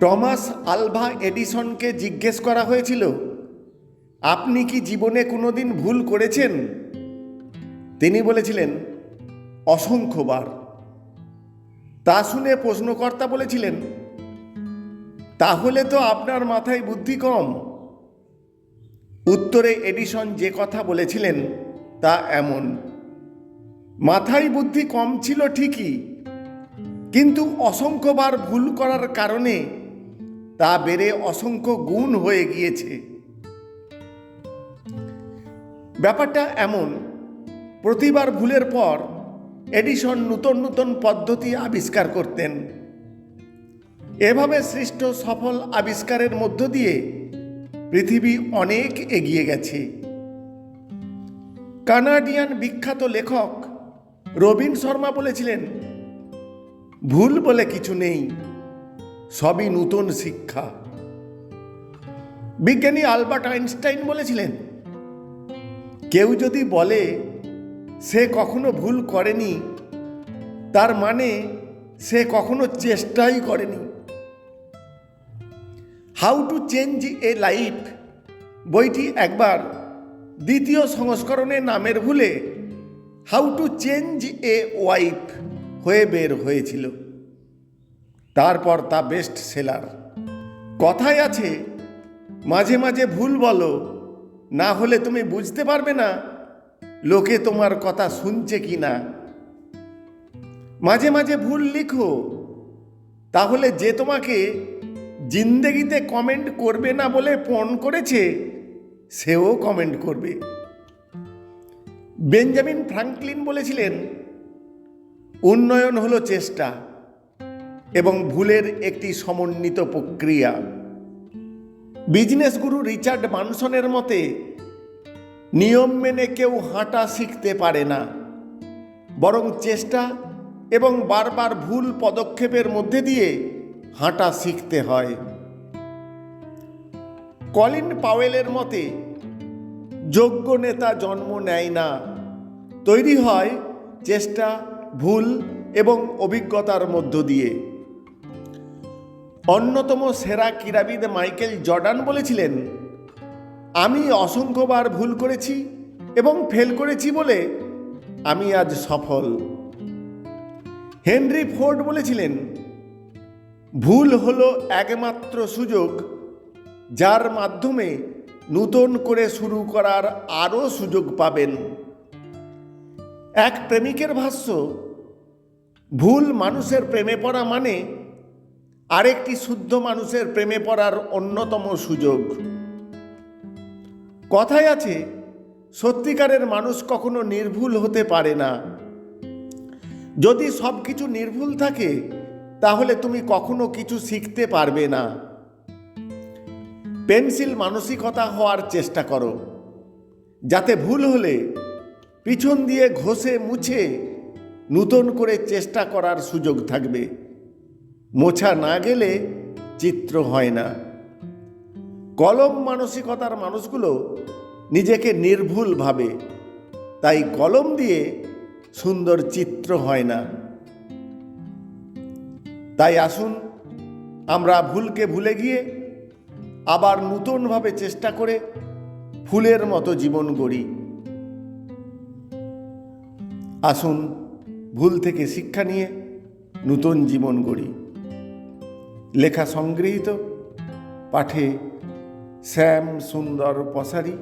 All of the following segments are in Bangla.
টমাস আলভা এডিসনকে জিজ্ঞেস করা হয়েছিল, আপনি কি জীবনে কোনোদিন ভুল করেছেন? তিনি বলেছিলেন, অসংখ্যবার। তা শুনে প্রশ্নকর্তা বলেছিলেন, তাহলে তো আপনার মাথায় বুদ্ধি কম। উত্তরে এডিসন যে কথা বলেছিলেন তা এমন, মাথায় বুদ্ধি কম ছিল ঠিকই, কিন্তু অসংখ্যবার ভুল করার কারণে তা বেড়ে অসংখ্য গুণ হয়ে গিয়েছে। ব্যাপারটা এমন, প্রতিবার ভুলের পর এডিসন নূতন নূতন পদ্ধতি আবিষ্কার করতেন। এভাবে সৃষ্ট সফল আবিষ্কারের মধ্য দিয়ে পৃথিবী অনেক এগিয়ে গেছে। কানাডিয়ান বিখ্যাত লেখক রবীন শর্মা বলেছিলেন, ভুল বলে কিছু নেই। সবই নূতন শিক্ষা। বিজ্ঞানী আলবার্ট আইনস্টাইন বলেছিলেন, কেউ যদি বলে, সে কখনো ভুল করেনি, তার মানে সে কখনো চেষ্টাই করেনি। How to change a life বইটি একবার দ্বিতীয় সংস্করণে নামের ভুলে how to change a wife হয়ে বের হয়েছিল। তারপর তা বেস্ট সেলার কথায় আছে, মাঝে মাঝে ভুল বলো, না হলে তুমি বুঝতে পারবে না লোকে তোমার কথা শুনছে কি না। মাঝে মাঝে ভুল লিখো, তাহলে যে তোমাকে জিন্দেগিতে কমেন্ট করবে না বলে পণ করেছে, সেও কমেন্ট করবে। বেঞ্জামিন ফ্রাঙ্কলিন বলেছিলেন, উন্নয়ন হলো চেষ্টা। এবং ভুলের একটি সমন্বিত প্রক্রিয়া। বিজনেস গুরু রিচার্ড মানসনের মতে, নিয়ম মেনে কেউ হাঁটা শিখতে পারে না। বরং চেষ্টা এবং বারবার ভুল পদক্ষেপের মধ্যে দিয়ে হাঁটা শিখতে হয়। কলিন পাওয়েলের মতে, যোগ্য নেতা জন্ম নেয় না। তৈরি হয় চেষ্টা, ভুল এবং অভিজ্ঞতার মধ্য দিয়ে। অন্যতম সেরা ক্রীড়াবিদ মাইকেল জর্ডান বলেছিলেন, আমি অসংখ্যবার ভুল করেছি এবং ফেল করেছি বলে আমি আজ সফল। হেনরি ফোর্ড বলেছিলেন, ভুল হলো একমাত্র সুযোগ যার মাধ্যমে নূতন করে শুরু করার আরও সুযোগ পাবেন। এক প্রেমিকের ভাষ্য, ভুল মানুষের প্রেমে পড়া মানে আরেকটি শুদ্ধ মানুষের প্রেমে পড়ার অন্যতম সুযোগ। কথায় আছে, সত্যিকারের মানুষ কখনো নির্ভুল হতে পারে না। যদি সব কিছু নির্ভুল থাকে, তাহলে তুমি কখনো কিছু শিখতে পারবে না। পেন্সিল মানসিকতা হওয়ার চেষ্টা করো। যাতে ভুল হলে পিছন দিয়ে ঘষে মুছে নূতন করে চেষ্টা করার সুযোগ থাকবে। মোছা না গেলে চিত্র হয় না। কলম মানসিকতার মানুষগুলো নিজেকে নির্ভুল ভাবে, তাই কলম দিয়ে সুন্দর চিত্র হয় না। তাই আসুন, আমরা ভুলকে ভুলে গিয়ে আবার নূতনভাবে চেষ্টা করে ফুলের মতো জীবন গড়ি। আসুন, ভুল থেকে শিক্ষা নিয়ে নূতন জীবন গড়ি। লেখা সংগৃহীত, পাঠে শ্যাম সুন্দর পসারি।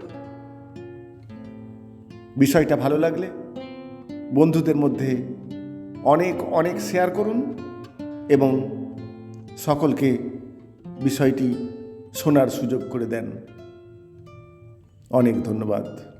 বিষয়টা ভালো লাগলে বন্ধুদের মধ্যে অনেক অনেক শেয়ার করুন এবং সকলকে বিষয়টি শোনার সুযোগ করে দেন। অনেক ধন্যবাদ।